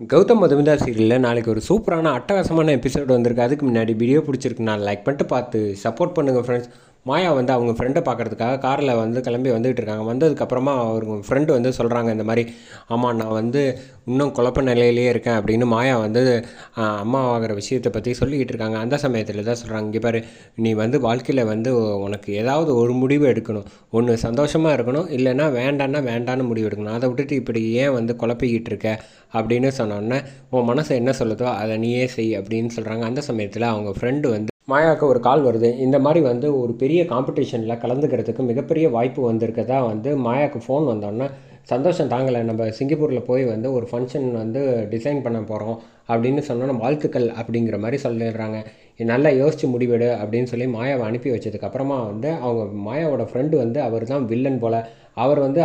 கௌதம் மதுமிதா சீரியலில் நாளைக்கு ஒரு சூப்பரான அட்டகாசமான எபிசோடு வந்திருக்கு. அதுக்கு முன்னாடி வீடியோ பிடிச்சிருக்கு நான் லைக் பண்ணிட்டு பார்த்து சப்போர்ட் பண்ணுங்கள் ஃப்ரெண்ட்ஸ் மாயா வந்து அவங்க ஃப்ரெண்டை பார்க்குறதுக்காக காரில் வந்து கிளம்பி வந்துகிட்டு இருக்காங்க. வந்ததுக்கப்புறமா அவங்க ஃப்ரெண்டு வந்து சொல்கிறாங்க இந்த மாதிரி ஆமாம் நான் வந்து இன்னும் குழப்ப நிலையிலேயே இருக்கேன் அப்படின்னு மாயா வந்து அம்மா ஆகிற விஷயத்தை பற்றி சொல்லிக்கிட்டு இருக்காங்க. அந்த சமயத்தில் தான் சொல்கிறாங்க இங்கே பாரு நீ வந்து வாழ்க்கையில் வந்து உனக்கு ஏதாவது ஒரு முடிவு எடுக்கணும். ஒன்று சந்தோஷமாக இருக்கணும் இல்லைன்னா வேண்டான்னா வேண்டான்னு முடிவு எடுக்கணும். அதை விட்டுட்டு இப்படி ஏன் வந்து குழப்பிக்கிட்டு இருக்க? அப்படின்னு சொன்னோன்னே உன் மனசு என்ன சொல்லுதோ அதை நீயே செய் அப்படின்னு சொல்கிறாங்க அந்த சமயத்தில் அவங்க ஃப்ரெண்டு வந்து மாயாவுக்கு ஒரு கால் வருது. இந்த மாதிரி வந்து ஒரு பெரிய காம்படிஷனில் கலந்துக்கிறதுக்கு மிகப்பெரிய வாய்ப்பு வந்திருக்கதா வந்து மாயாவுக்கு ஃபோன் வந்தோன்னே சந்தோஷம் தாங்கலை நம்ம சிங்கப்பூரில் போய் வந்து ஒரு ஃபங்க்ஷன் வந்து டிசைன் பண்ண போகிறோம் அப்படின்னு சொன்னோன்னா வாழ்த்துக்கள் அப்படிங்கிற மாதிரி சொல்லிடுறாங்க. நல்லா யோசித்து முடிவெடு அப்படின்னு சொல்லி மாயாவை அனுப்பி வச்சதுக்கப்புறமா வந்து அவங்க மாயாவோட ஃப்ரெண்டு வந்து அவர் தான் வில்லன் போல். அவர் வந்து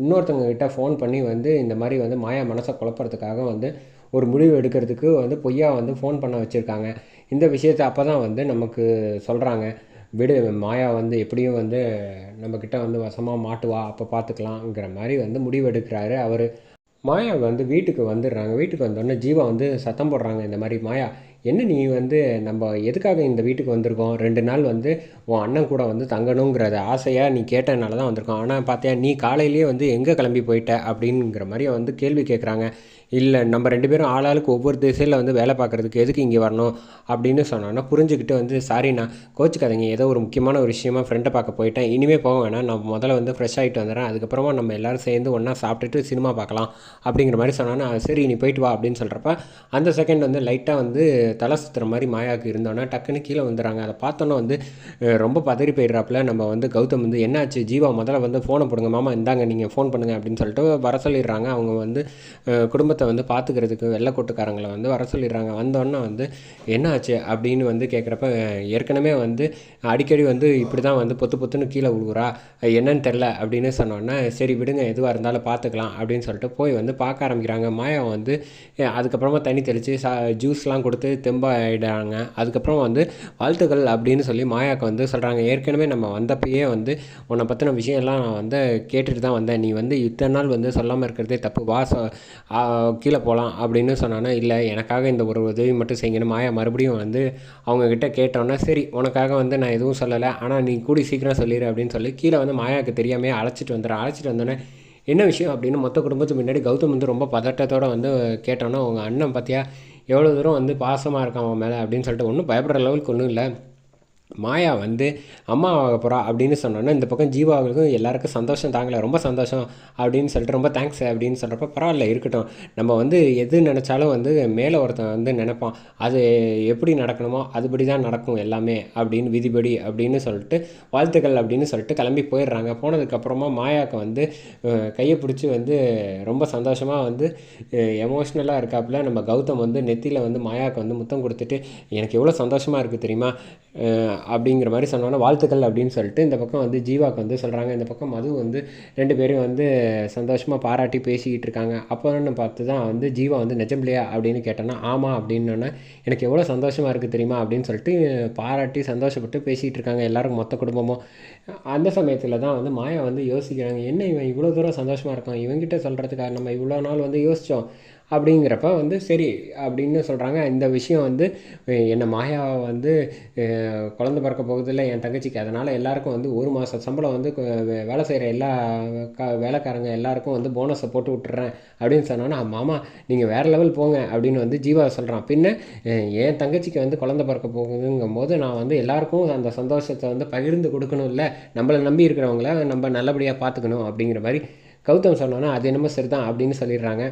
இன்னொருத்தவங்க கிட்ட ஃபோன் பண்ணி வந்து இந்த மாதிரி வந்து மாயா மனசை குழப்பறதுக்காக வந்து ஒரு முடிவு எடுக்கிறதுக்கு வந்து பொய்யா வந்து ஃபோன் பண்ண வச்சுருக்காங்க. இந்த விஷயத்தை அப்போ தான் வந்து நமக்கு சொல்கிறாங்க விடு மாயா வந்து எப்படியும் வந்து நம்மக்கிட்ட வந்து வசமாக மாட்டுவா அப்போ பார்த்துக்கலாங்கிற மாதிரி வந்து முடிவு எடுக்கிறாரு அவர். மாயா வந்து வீட்டுக்கு வந்துடுறாங்க. வீட்டுக்கு வந்தோடனே ஜீவா வந்து சத்தம் போடுறாங்க. இந்த மாதிரி மாயா என்ன நீ வந்து நம்ம எதுக்காக இந்த வீட்டுக்கு வந்திருக்கோம்? ரெண்டு நாள் வந்து உன் அண்ணன் கூட வந்து தங்கணுங்கிறத ஆசையாக நீ கேட்டதுனால தான் வந்திருக்கோம். ஆனால் பார்த்தியா நீ காலையிலேயே வந்து எங்கே கிளம்பி போயிட்ட? அப்படிங்கிற மாதிரி வந்து கேள்வி கேட்குறாங்க இல்லை நம்ம ரெண்டு பேரும் ஆளாளுக்கு ஒவ்வொரு திசையில் வந்து வேலை பார்க்குறதுக்கு எதுக்கு இங்கே வரணும்? அப்படின்னு சொன்னோன்னா புரிஞ்சுக்கிட்டு வந்து சாரி நான் கோச்சிக்காதீங்க. ஏதோ ஒரு முக்கியமான ஒரு விஷயமா ஃப்ரெண்டை பார்க்க போயிட்டேன். இனிமேல் போக வேணாம். நான் முதல்ல வந்து ஃப்ரெஷ் ஆகிட்டு வந்துடுறேன். அதுக்கப்புறமா நம்ம எல்லாரும் சேர்ந்து ஒன்றா சாப்பிட்டுட்டு சினிமா பார்க்கலாம். அப்படிங்கிற மாதிரி சொன்னோன்னா சரி நீ போயிட்டு வா. அப்படின்னு சொல்கிறப்ப அந்த செகண்ட் வந்து லைட்டாக வந்து தலை சுற்றுற மாதிரி மாயாவுக்கு இருந்தோன்னா டக்குன்னு கீழே வந்துடுறாங்க. அதை பார்த்தோன்னே வந்து ரொம்ப பதறி போயிடுறாப்புல. நம்ம வந்து கௌதம் வந்து என்னாச்சு? ஜீவா முதல்ல வந்து ஃபோனை போடுங்க மாமா. இந்தாங்க நீங்கள் ஃபோன் பண்ணுங்கள் அப்படின்னு சொல்லிட்டு வர சொல்லிடுறாங்க. அவங்க வந்து குடும்பத்தை வந்து பார்த்துக்கிறதுக்கு வெள்ளக்கோட்டுக்காரங்களை வந்து வர சொல்லிடுறாங்க. வந்தோன்னா வந்து என்னாச்சு? அப்படின்னு வந்து கேட்குறப்ப ஏற்கனவே வந்து அடிக்கடி வந்து இப்படி தான் வந்து பொத்து பொத்துன்னு கீழே விழுகுறா என்னன்னு தெரில அப்படின்னு சொன்னோன்னா சரி விடுங்க எதுவாக இருந்தாலும் பார்த்துக்கலாம் அப்படின்னு சொல்லிட்டு போய் வந்து பார்க்க ஆரம்பிக்கிறாங்க. மாயா வந்து அதுக்கப்புறமா தண்ணி தெளித்து சா ஜூஸ்லாம் கொடுத்து தெம்பாயிடுறாங்க அதுக்கப்புறம் வந்து வாழ்த்துக்கள் அப்படின்னு சொல்லி மாயாவுக்கு வந்து சொல்கிறாங்க ஏற்கனவே நம்ம வந்தப்பயே வந்து உன்னை பற்றின விஷயம்லாம் நான் வந்து கேட்டுட்டு தான் வந்தேன். நீ வந்து இத்தனை நாள் வந்து சொல்லாமல் இருக்கிறதே தப்பு. வா கீழே போகலாம் அப்படின்னு சொன்னானே இல்லை எனக்காக இந்த ஒரு உதவி மட்டும் செய்யணும் மாயா மறுபடியும் வந்து அவங்கக்கிட்ட கேட்டோன்னே சரி உனக்காக வந்து நான் எதுவும் சொல்லலை. ஆனால் நீ கூடி சீக்கிரம் சொல்லிடு அப்படின்னு சொல்லி கீழே வந்து மாயாவுக்கு தெரியாமே அழைச்சிட்டு வந்துடுறேன் அழைச்சிட்டு வந்தோடனே என்ன விஷயம்? அப்படின்னு மொத்த குடும்பத்துக்கு முன்னாடி கௌதம் வந்து ரொம்ப பதட்டத்தோட வந்து கேட்டோன்னா உங்கள் அண்ணன் பார்த்தியா எவ்வளோ தூரம் வந்து பாசமாக இருக்கான் அவன் மேலே அப்படின்னு சொல்லிட்டு ஒன்றும் பயப்படுற லெவலுக்கு ஒன்றும் இல்லை. மாயா வந்து அம்மா ஆக போகிறா அப்படின்னு சொன்னோன்னே இந்த பக்கம் ஜீவாவுக்கும் எல்லாருக்கும் சந்தோஷம் தாங்கலை ரொம்ப சந்தோஷம் அப்படின்னு சொல்லிட்டு ரொம்ப தேங்க்ஸ் அப்படின்னு சொல்கிறப்ப பரவாயில்ல இருக்கட்டும். நம்ம வந்து எது நினச்சாலும் வந்து மேலே ஒருத்தன் வந்து நினைப்பான். அது எப்படி நடக்கணுமோ அதுபடி தான் நடக்கும் எல்லாமே அப்படின்னு விதிபடி அப்படின்னு சொல்லிட்டு வாழ்த்துக்கள் அப்படின்னு சொல்லிட்டு கிளம்பி போயிடுறாங்க. போனதுக்கப்புறமா மாயாவுக்கு வந்து கையை பிடிச்சி வந்து ரொம்ப சந்தோஷமாக வந்து எமோஷ்னலாக இருக்காப்புல. நம்ம கௌதம் வந்து நெத்தியில் வந்து மாயாவுக்கு வந்து முத்தம் கொடுத்துட்டு எனக்கு எவ்வளோ சந்தோஷமாக இருக்குது தெரியுமா? அப்படிங்கிற மாதிரி சொன்னோன்னே வாழ்த்துக்கள் அப்படின்னு சொல்லிட்டு இந்த பக்கம் வந்து ஜீவாக்கு வந்து சொல்கிறாங்க இந்த பக்கம் மது வந்து ரெண்டு பேரும் வந்து சந்தோஷமாக பாராட்டி பேசிக்கிட்டு இருக்காங்க. அப்போன்னு பார்த்து தான் வந்து ஜீவா வந்து நிஜம்லையா அப்படின்னு கேட்டோன்னா ஆமாம் அப்படின்னோன்னே எனக்கு எவ்வளோ சந்தோஷமாக இருக்குது தெரியுமா? அப்படின்னு சொல்லிட்டு பாராட்டி சந்தோஷப்பட்டு பேசிகிட்டு இருக்காங்க எல்லாருக்கும் மொத்த குடும்பமும். அந்த சமயத்தில் தான் வந்து மாயா வந்து யோசிக்கிறாங்க என்ன இவன் இவ்வளோ தூரம் சந்தோஷமாக இருக்கான்? இவங்கிட்ட சொல்கிறதுக்காக நம்ம இவ்வளோ நாள் வந்து யோசித்தோம் அப்படிங்கிறப்ப வந்து சரி அப்படின்னு சொல்கிறாங்க இந்த விஷயம் வந்து என்னை மாயா வந்து குழந்த பிறக்க போகுதில்ல என் தங்கச்சிக்கு. அதனால் எல்லாருக்கும் வந்து ஒரு மாதம் சம்பளம் வந்து வே- வேலை செய்கிற எல்லா க வேலைக்காரங்க எல்லாருக்கும் வந்து போனஸை போட்டு விட்டுறேன் அப்படின்னு சொன்னோன்னா மாமா நீங்கள் வேறு லெவல் போங்க அப்படின்னு வந்து ஜீவா சொல்கிறான் பின்ன என் தங்கச்சிக்கு வந்து குழந்த பிறக்க போகுதுங்கும் போது நான் வந்து எல்லாருக்கும் அந்த சந்தோஷத்தை வந்து பகிர்ந்து கொடுக்கணும் இல்லை நம்மளை நம்பி இருக்கிறவங்கள நம்ம நல்லபடியாக பார்த்துக்கணும் அப்படிங்கிற மாதிரி கௌதம் சொன்னோன்னா அது என்னமோ சரிதான் அப்படின்னு சொல்லிடுறாங்க.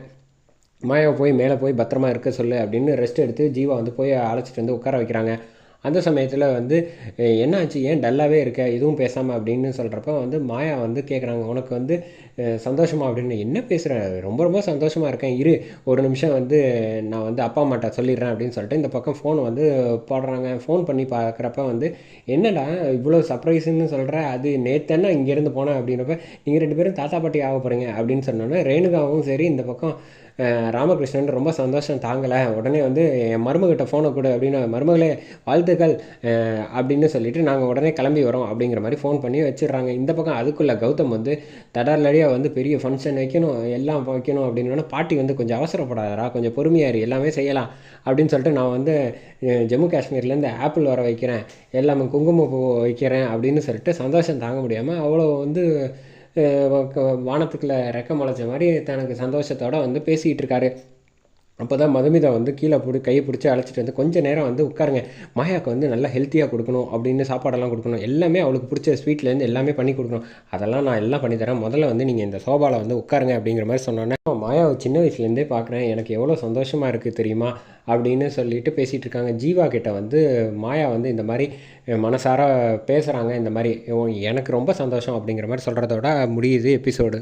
மாயாவை போய் மேலே போய் பத்திரமா இருக்க சொல்லு அப்படின்னு ரெஸ்ட் எடுத்து ஜீவா வந்து போய் அழைச்சிட்டு வந்து உட்கார வைக்கிறாங்க. அந்த சமயத்தில் வந்து என்னாச்சு? ஏன் டல்லாகவே இருக்க? எதுவும் பேசாமல் அப்படின்னு சொல்கிறப்ப வந்து மாயா வந்து கேட்குறாங்க உனக்கு வந்து சந்தோஷமாக சந்தோஷமா? அப்படின்னு. என்ன பேசுகிற ரொம்ப ரொம்ப சந்தோஷமாக இருக்கேன். இரு ஒரு நிமிஷம் வந்து நான் வந்து அப்பா அம்மாட்ட சொல்லிடுறேன் அப்படின்னு சொல்லிட்டு இந்த பக்கம் ஃபோன் வந்து போடுறாங்க. ஃபோன் பண்ணி பார்க்குறப்ப வந்து என்னடா இவ்வளோ சர்ப்ரைஸுன்னு சொல்கிற அது நேத்தன்னா இங்கேருந்து போனேன் அப்படின்றப்ப நீங்கள் ரெண்டு பேரும் தாத்தா பாட்டி ஆக போகிறீங்க அப்படின்னு சொன்னோன்னே ரேணுகாவும் சரி இந்த பக்கம் ராமகிருஷ்ணன் ரொம்ப சந்தோஷம் தாங்கலை. உடனே வந்து என் மருமகிட்ட ஃபோனை கொடு அப்படின்னு மருமகளே வாழ்த்துக்கள் அப்படின்னு சொல்லிட்டு நாங்கள் உடனே கிளம்பி வரோம் அப்படிங்கிற மாதிரி ஃபோன் பண்ணி வச்சிடுறாங்க. இந்த பக்கம் அதுக்குள்ளே கௌதம் வந்து தடார்லடியாக வந்து பெரிய ஃபங்க்ஷன் வைக்கணும் எல்லாம் வைக்கணும் அப்படின்னு பாட்டி வந்து கொஞ்சம் அவசரப்படாதரா கொஞ்சம் பொறுமையாக இரு எல்லாமே செய்யலாம் அப்படின்னு சொல்லிட்டு நான் வந்து ஜம்மு காஷ்மீர்லேருந்து ஆப்பிள் வர வைக்கிறேன் எல்லாமே குங்குமப்பூ வைக்கிறேன் அப்படின்னு சொல்லிட்டு சந்தோஷம் தாங்க முடியாமல் அவ்வளோ வந்து வானத்துக்குள்ள ரெக்க முளைச்ச மாதிரி தனக்கு சந்தோஷத்தோடு வந்து பேசிக்கிட்டு இருக்காரு. அப்போ தான் மதுமிதா வந்து கீழே பிடி கையை பிடிச்சி அழைச்சிட்டு வந்து கொஞ்சம் நேரம் வந்து உட்காருங்க. மாயாவுக்கு வந்து நல்லா ஹெல்த்தியாக கொடுக்கணும் அப்படின்னு சாப்பாடெல்லாம் கொடுக்கணும். எல்லாமே அவளுக்கு பிடிச்ச ஸ்வீட்லேருந்து எல்லாமே பண்ணி கொடுக்கணும். அதெல்லாம் நான் எல்லாம் பண்ணி தரேன். முதல்ல வந்து நீங்கள் இந்த சோபாவில் வந்து உட்காருங்க அப்படிங்கிற மாதிரி சொன்னோன்னே மாயாவை சின்ன வயசுலேருந்தே பார்க்குறேன் எனக்கு எவ்வளோ சந்தோஷமாக இருக்குது தெரியுமா? அப்படின்னு சொல்லிட்டு பேசிகிட்டு இருக்காங்க. ஜீவா கிட்ட வந்து மாயா வந்து இந்த மாதிரி மனசார பேசுகிறாங்க இந்த மாதிரி எனக்கு ரொம்ப சந்தோஷம் அப்படிங்கிற மாதிரி சொல்கிறதோட முடியுது எபிசோடு.